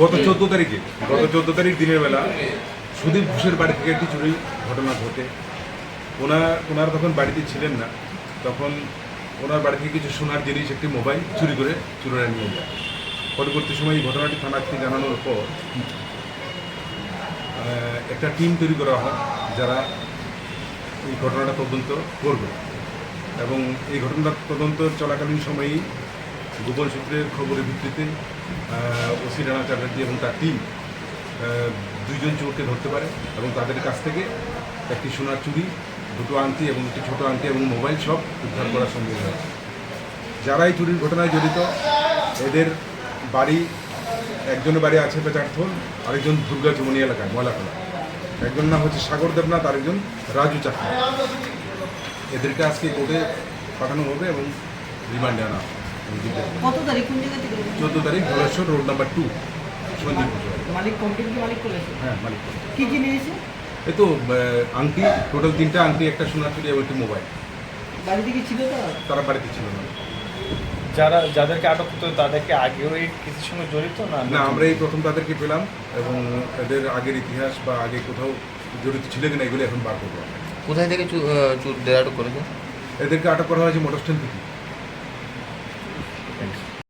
গত চোদ্দ তারিখে, গত চোদ্দ তারিখ দিনের বেলা সুদীপ ঘোষের বাড়ি থেকে একটি চুরি ঘটনা ঘটে। ওনার ওনার তখন বাড়িতে ছিলেন না। তখন ওনার বাড়ি থেকে কিছু সোনার জিনিস, একটি মোবাইল চুরি করে চুরিরা নিয়ে যায়। পরবর্তী সময় এই ঘটনাটি থানাকে জানানোর পর একটা টিম তৈরি করা হয় যারা এই ঘটনাটা তদন্ত করবে। এবং এই ঘটনাটা তদন্ত চলাকালীন সময়েই গোপন সূত্রের খবরের ভিত্তিতে ওসি রানা চ্যাটার্জি এবং তার টিম দুইজন চোরকে ধরতে পারে এবং তাদের কাছ থেকে একটি সোনার চুরি, দুটো আংটি এবং একটি ছোটো আংটি এবং মোবাইল সব উদ্ধার করা সম্ভব হয়। যারা এই চুরির ঘটনায় জড়িত, এদের বাড়ি, একজনের বাড়ি আছে পেচারথল আরেকজন দুর্গা চুমনি এলাকায় ময়লাখোলা। একজন নাম হচ্ছে সাগর দেবনাথ, আরেকজন রাজু চাকমা। এদেরকে আজকে কোর্টে পাঠানো হবে এবং রিমান্ডে আনা হবে। কত তারিখ? কোন জায়গা থেকে চোদ্দ তারিখ Dhaleshwar road number two Sanjib Malik complain কি মালিক করেছে? হ্যাঁ মালিক কি কি নিয়েছে? এই তো আংটি টোটাল তিনটা আংটি একটা সোনার চুরি এবং একটি মোবাইল। বাড়ি থেকে ছিল তো তারা বাড়িতে ছিল না। যারা যাদেরকে আটক করতে তাদেরকে আগেও এই কিছুর সঙ্গে জড়িত না? না আমরা এই প্রথম তাদেরকে পেলাম এবং এদের আগের ইতিহাস বা আগে কোথাও জড়িত ছিল কিনা এগুলো এখন বার করব কোথায় থেকে দেওয়াটা করেছে? এদেরকে আটক করা হয়েছে মোটর স্ট্যান্ড থেকে। Thanks.